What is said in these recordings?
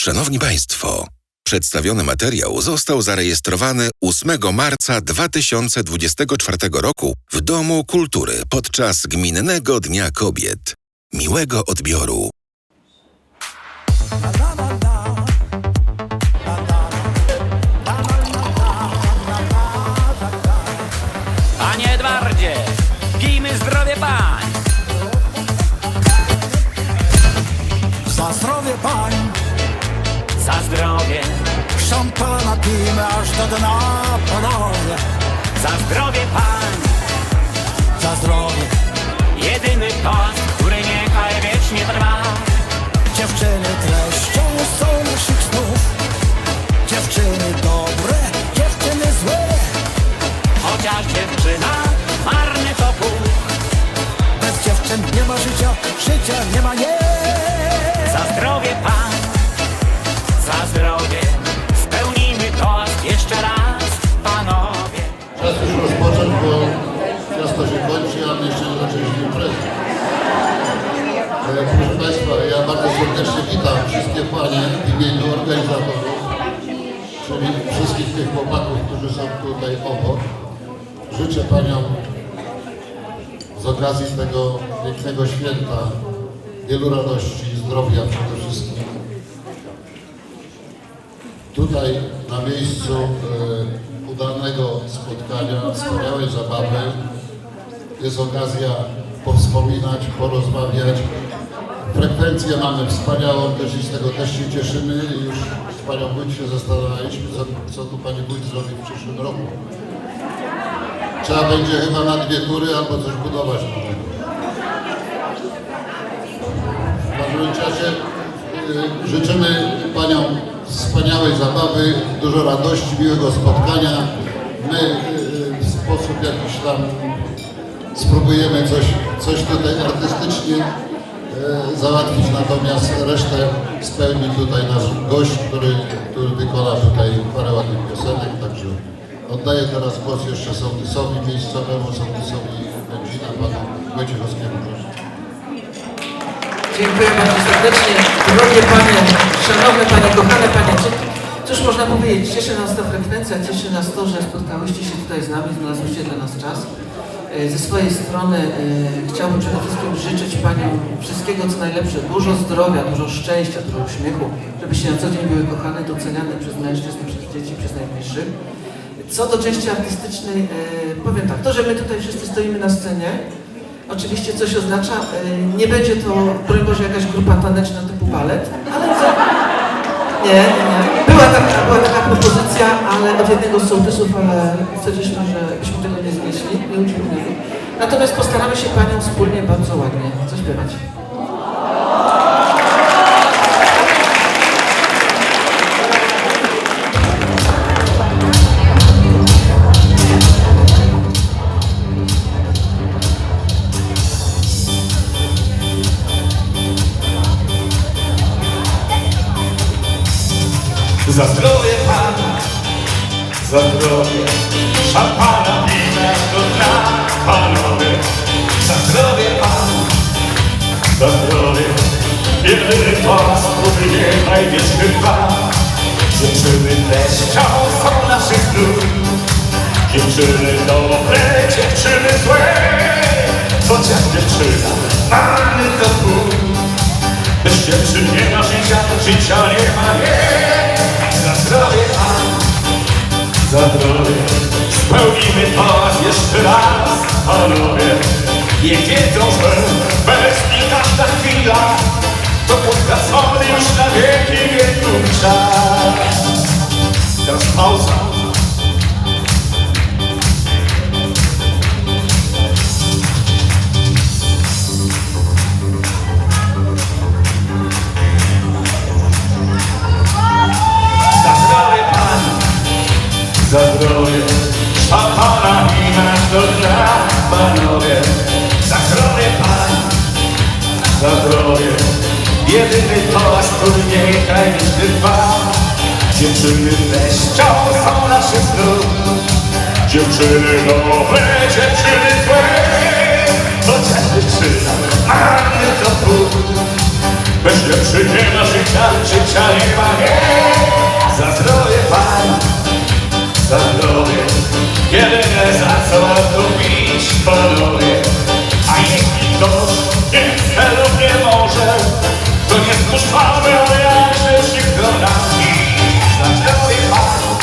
Szanowni Państwo, przedstawiony materiał został zarejestrowany 8 marca 2024 roku w Domu Kultury podczas Gminnego Dnia Kobiet. Miłego odbioru. Szampana pijmy aż do dna panowie. za zdrowie pań. Za zdrowie, wszystkich tych chłopaków, którzy są tutaj obok. Życzę Paniom z okazji tego pięknego święta wielu radości, zdrowia przede wszystkim. Tutaj na miejscu e, udanego spotkania, wspaniałej zabawy jest okazja powspominać, porozmawiać. Frekwencję mamy wspaniałą, też z tego też się cieszymy. Już z Panią Wójt się zastanawialiśmy, co, co tu Pani Wójt zrobi w przyszłym roku. Trzeba będzie chyba na dwie tury albo coś budować. W każdym razie y, życzymy Paniom wspaniałej zabawy, dużo radości, miłego spotkania. My y, w sposób jakiś tam spróbujemy coś, coś tutaj artystycznie y, załatwić, natomiast resztę spełni tutaj nasz gość, który, który wykona tutaj parę ładnych piosenek, także oddaję teraz głos jeszcze sołtysowi miejscowemu, sołtysowi Będzina, panu Wojciechowskiemu. Dziękuję bardzo serdecznie. Drogie Panie, Szanowne Panie, kochane Panie, cóż można powiedzieć? Cieszy nas ta frekwencja, cieszy nas to, że spotkałyście się tutaj z nami, znalazłyście dla nas czas. E, Ze swojej strony e, chciałbym przede wszystkim życzyć Paniom wszystkiego co najlepsze, dużo zdrowia, dużo szczęścia, dużo uśmiechu, żebyście na co dzień były kochane, doceniane przez mężczyzn, przez dzieci, przez najbliższych. Co do części artystycznej, e, powiem tak, to, że my tutaj wszyscy stoimy na scenie, oczywiście coś oznacza, nie będzie to, broń Boże, jakaś grupa taneczna typu balet, ale co? Nie, nie, nie. Była taka, była taka propozycja, ale od jednego z sołtysów, ale stwierdziliśmy, że byśmy tego nie znieśli, nie udźwignęli. Natomiast postaramy się Panią wspólnie bardzo ładnie zaśpiewać. Dziewczyna mamy to Bóg bez dziewczyn nie ma życia, życia nie ma, nie. Za zdrowie Pan, za zdrowie. Spełnimy to jeszcze raz, panowie. Niech wiedzą, że bez nich każda chwila. To utracony już na wieki wieków czas. Teraz pauza za zdrowie Szampana i nasz do dna, panowie. Za zdrowie Pan, za zdrowie. Jedyny toast, który niechaj wiecznie trwa Dziewczyny treścią są naszych snów Dziewczyny dobre, dziewczyny złe Chociaż dziewczyna mamy to pół Bez dziewczyn nie ma życia, życia nie. Ma zdrowie Jedyne za co lubić panowie. A jeśli to nie chce lub nie może To nie spuszczamy, ale jakże przykro nam Za zdrowie Panu,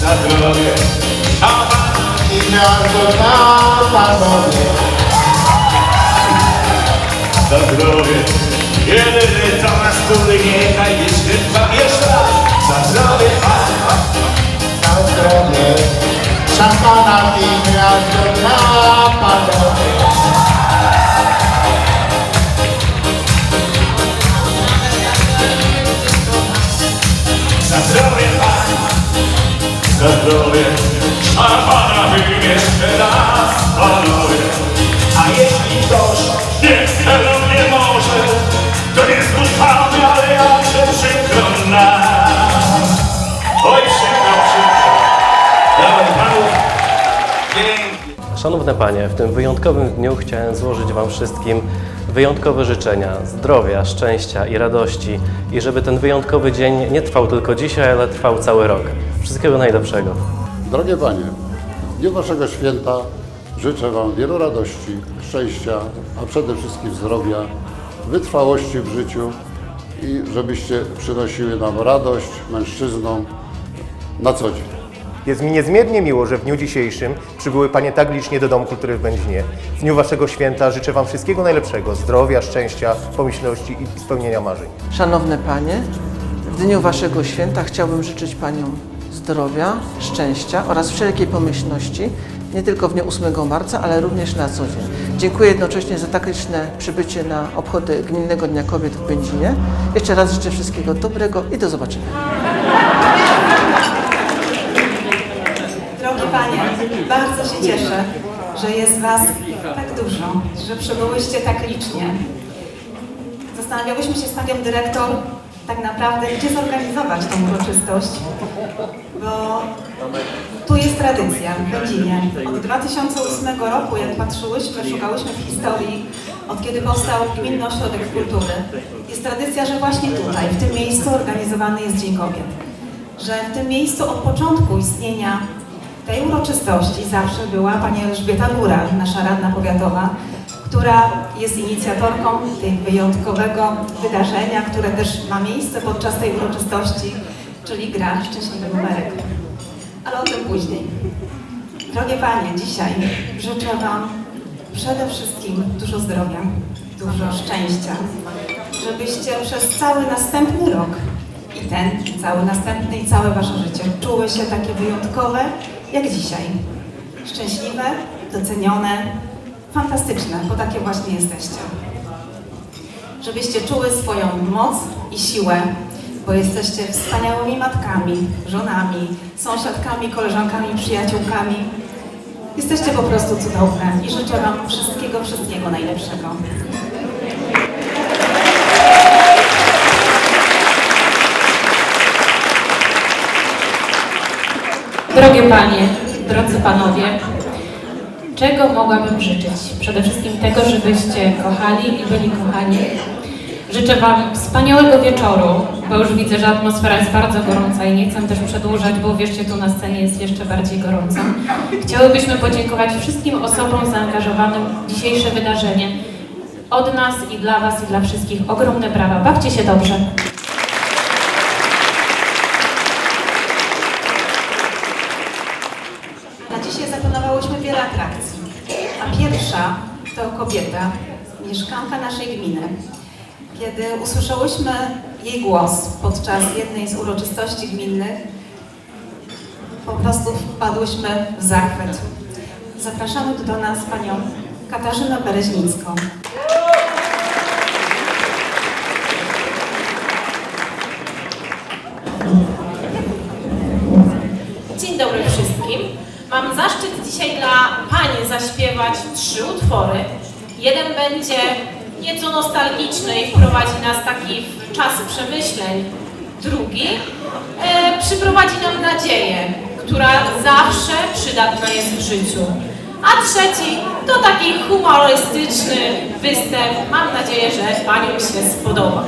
za zdrowie A Pan i miarko nam panowie. Za zdrowie Jedyny to nas tu wyniechaj, jeszcze dwa mieszkać szampana i gniazdo dla panowie. Panie, w tym wyjątkowym dniu chciałem złożyć Wam wszystkim wyjątkowe życzenia zdrowia, szczęścia i radości i żeby ten wyjątkowy dzień nie trwał tylko dzisiaj, ale trwał cały rok. Wszystkiego najlepszego. Drogie Panie, w dniu Waszego święta życzę Wam wielu radości, szczęścia, a przede wszystkim zdrowia, wytrwałości w życiu i żebyście przynosiły nam radość mężczyznom na co dzień. Jest mi niezmiernie miło, że w dniu dzisiejszym przybyły Panie tak licznie do Domu Kultury w Będzinie. W dniu Waszego święta życzę Wam wszystkiego najlepszego, zdrowia, szczęścia, pomyślności i spełnienia marzeń. Szanowne Panie, w dniu Waszego święta chciałbym życzyć Paniom zdrowia, szczęścia oraz wszelkiej pomyślności, nie tylko w dniu 8 marca, ale również na co dzień. Dziękuję jednocześnie za tak liczne przybycie na obchody Gminnego Dnia Kobiet w Będzinie. Jeszcze raz życzę wszystkiego dobrego i do zobaczenia. Drogie Panie, bardzo się cieszę, że jest Was tak dużo, że przybyłyście tak licznie. Zastanawiałyśmy się z Panią Dyrektor tak naprawdę, gdzie zorganizować tą uroczystość, bo tu jest tradycja w Będzinie. Od 2008 roku, jak patrzyłyśmy, szukałyśmy w historii, od kiedy powstał Gminny Ośrodek Kultury, jest tradycja, że właśnie tutaj, w tym miejscu organizowany jest Dzień Kobiet. Że w tym miejscu od początku istnienia tej uroczystości zawsze była pani Elżbieta Góra, nasza radna powiatowa, która jest inicjatorką tego wyjątkowego wydarzenia, które też ma miejsce podczas tej uroczystości, czyli gra Szczęśliwy Numerek. Ale o tym później. Drogie Panie, dzisiaj życzę Wam przede wszystkim dużo zdrowia, dużo szczęścia, żebyście przez cały następny rok i ten, cały następny, i całe Wasze życie czuły się takie wyjątkowe, jak dzisiaj. Szczęśliwe, docenione, fantastyczne, bo takie właśnie jesteście. Żebyście czuły swoją moc i siłę, bo jesteście wspaniałymi matkami, żonami, sąsiadkami, koleżankami, przyjaciółkami. Jesteście po prostu cudowne i życzę Wam wszystkiego, wszystkiego najlepszego. Drogie Panie, drodzy Panowie, czego mogłabym życzyć? Przede wszystkim tego, żebyście kochali i byli kochani. Życzę Wam wspaniałego wieczoru, bo już widzę, że atmosfera jest bardzo gorąca i nie chcę też przedłużać, bo wierzcie, tu na scenie jest jeszcze bardziej gorąco. Chciałybyśmy podziękować wszystkim osobom zaangażowanym w dzisiejsze wydarzenie. Od nas i dla Was i dla wszystkich ogromne brawa. Bawcie się dobrze. Na zaplanowałyśmy wiele atrakcji, a pierwsza to kobieta, mieszkanka naszej gminy. Kiedy usłyszałyśmy jej głos podczas jednej z uroczystości gminnych, po prostu wpadłyśmy w zachwyt. Zapraszamy do nas panią Katarzynę Bereźnicką. Dzień dobry wszystkim. Mam zaszczyt dzisiaj Pani zaśpiewać trzy utwory. Jeden będzie nieco nostalgiczny i wprowadzi nas taki w czasy przemyśleń. Drugi e, przyprowadzi nam nadzieję, która zawsze przydatna jest w życiu. A trzeci to taki humorystyczny występ. Mam nadzieję, że Paniom się spodoba.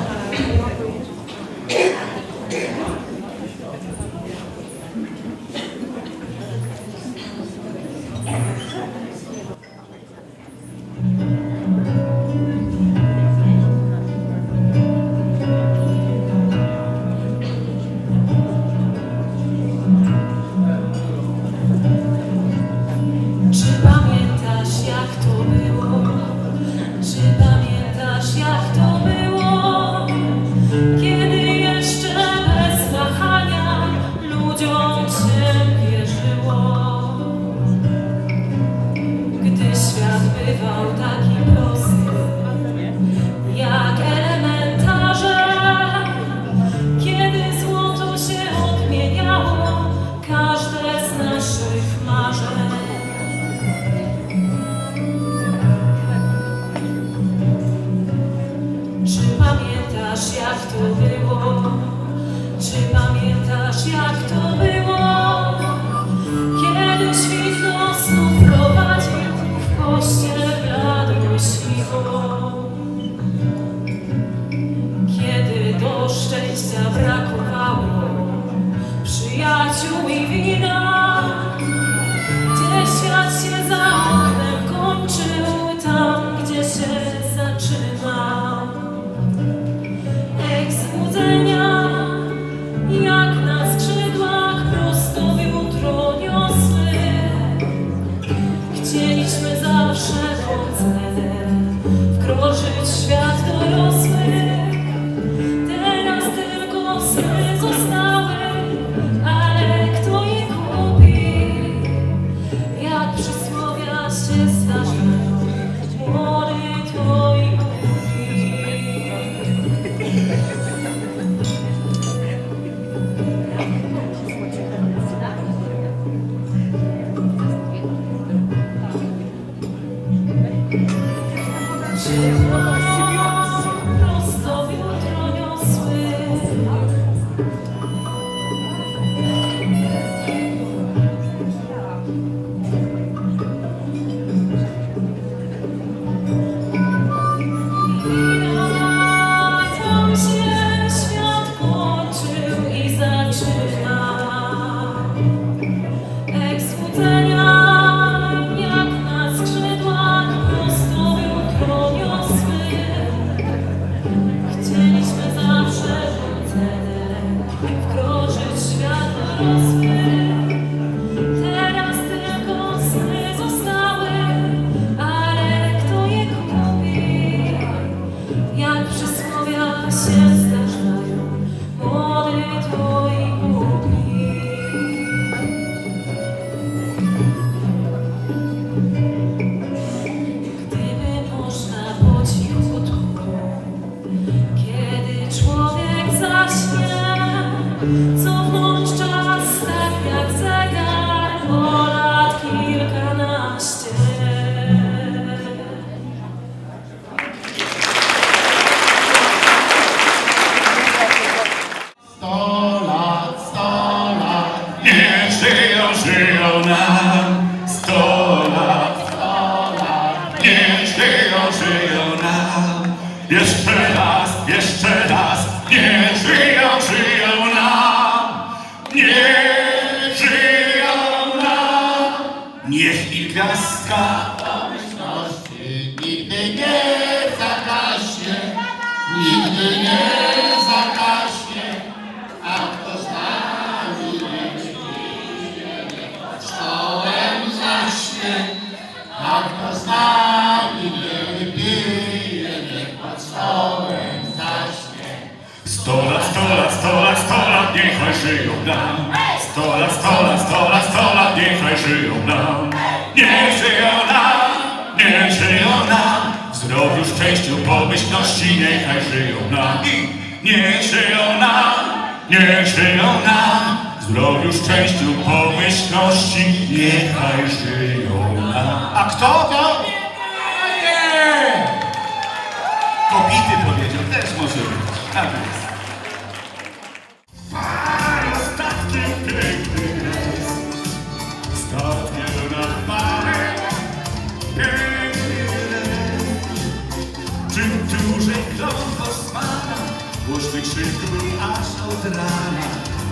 Lat, sto lat, sto lat, niechaj żyją nam. Niech żyją nam, niech żyją nam. W zdrowiu, szczęściu, pomyślności, niechaj żyją nam. Niech żyją nam, niech żyją nam. W zdrowiu, szczęściu, pomyślności, niechaj żyją nam. A kto to? Nie! Kobity powiedział, też może być. Tak jest. Był aż od rana,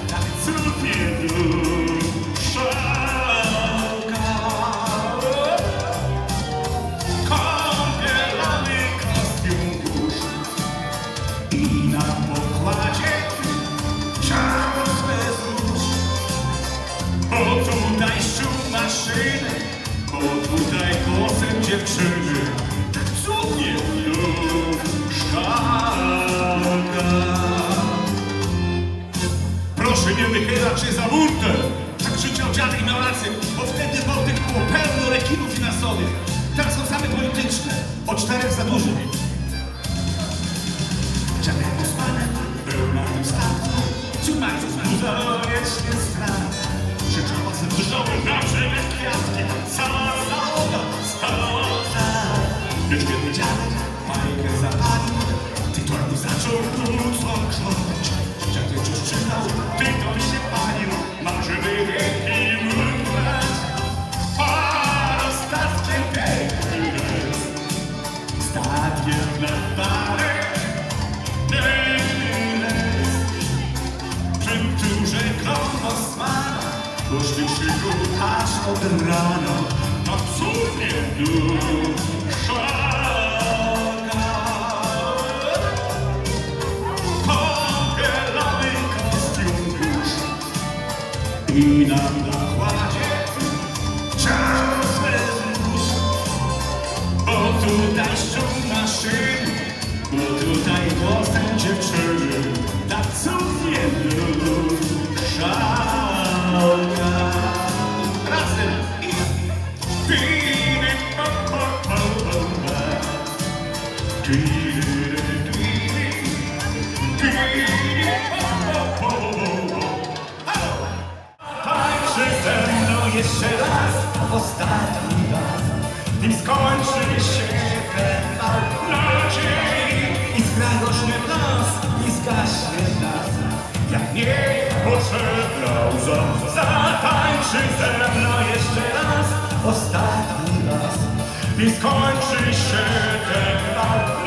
tak cudnie dusza. Kąpielany kostium burz i na pokładzie ciało swe złóż. Bo tutaj szum maszyny, bo tutaj dziewczyny, tak cudnie. Proszę nie wychylać się za burtę. Tak krzyczał dziadek miał rację, bo wtedy Bałtyk było pełno rekinów finansowych. Teraz są same polityczne, o czterech za dużo. Dziadek Osmanek był na tym statku, trzymając buza wiecznie strat. Krzyczał pasem drżały na brzegach kwiatki, cała załoga stała tak. Lecz kiedy dziadek bajkę zapalił, tytuł zaczął krótko przyznał, ty to się panił, masz wywieki mrówek. Para statkiem tej, statkiem na parę. Że kronos ma, poszli się go aż od rana, na cudnie dusz. I nam nakładzie czas mus. Bo tutaj szum maszyn, bo tutaj głosem dziewczyny, tak cudnie dusza. Razem i piny, pa, pa, pa, pa. Zatańczy ze jeszcze raz, ostatni raz, nim skończy się ten bal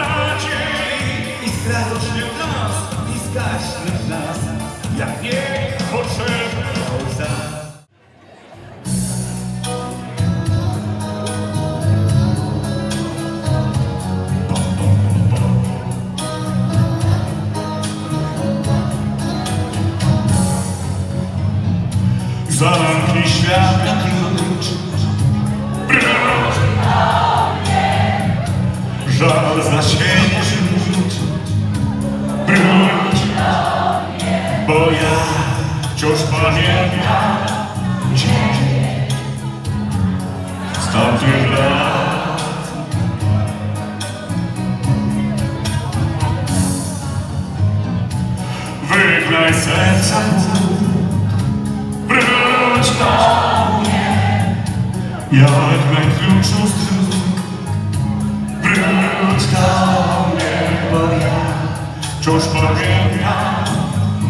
Wygnaj serca Wróć do mnie. Jak najkrótszą z dróg Wróć do mnie Bo ja wciąż pamiętam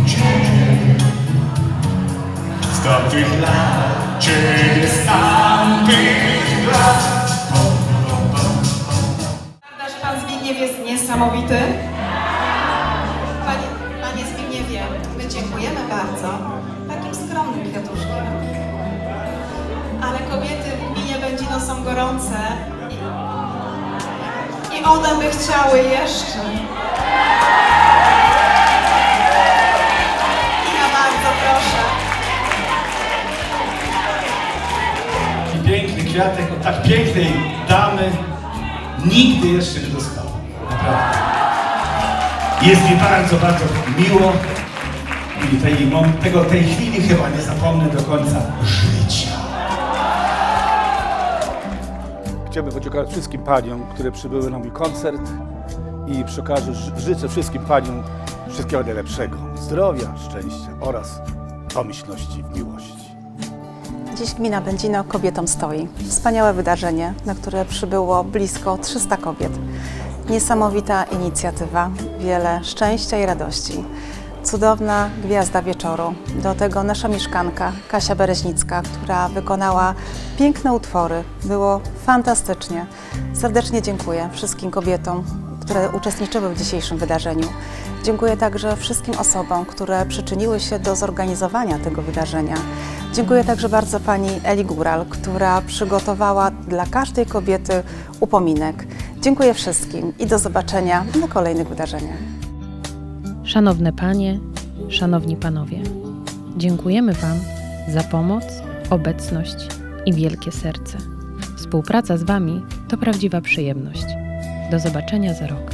Ciebie. Z tamtych lat Ciebie z tamtych lat. Pan Zbigniew jest niesamowity? Dziękujemy bardzo. Takim skromnym kwiatuszkiem. Ale kobiety w gminie Będzino są gorące i, i one by chciały jeszcze. Ja bardzo proszę. Taki piękny kwiatek od tak pięknej damy nigdy jeszcze nie dostałem. Naprawdę. Jest mi bardzo, bardzo miło i tej, tego, tej chwili chyba nie zapomnę do końca życia. Chciałbym podziękować wszystkim paniom, które przybyły na mój koncert i przy okazji ży- życzę wszystkim paniom wszystkiego najlepszego. Zdrowia, szczęścia oraz pomyślności w miłości. Dziś gmina Będzino kobietom stoi. Wspaniałe wydarzenie, na które przybyło blisko 300 kobiet. Niesamowita inicjatywa, wiele szczęścia i radości. Cudowna gwiazda wieczoru. Do tego nasza mieszkanka Kasia Bereźnicka, która wykonała piękne utwory. Było fantastycznie. Serdecznie dziękuję wszystkim kobietom, które uczestniczyły w dzisiejszym wydarzeniu. Dziękuję także wszystkim osobom, które przyczyniły się do zorganizowania tego wydarzenia. Dziękuję także bardzo pani Eli Góral, która przygotowała dla każdej kobiety upominek. Dziękuję wszystkim i do zobaczenia na kolejnych wydarzeniach. Szanowne panie, szanowni panowie, dziękujemy Wam za pomoc, obecność i wielkie serce. Współpraca z Wami to prawdziwa przyjemność. Do zobaczenia za rok.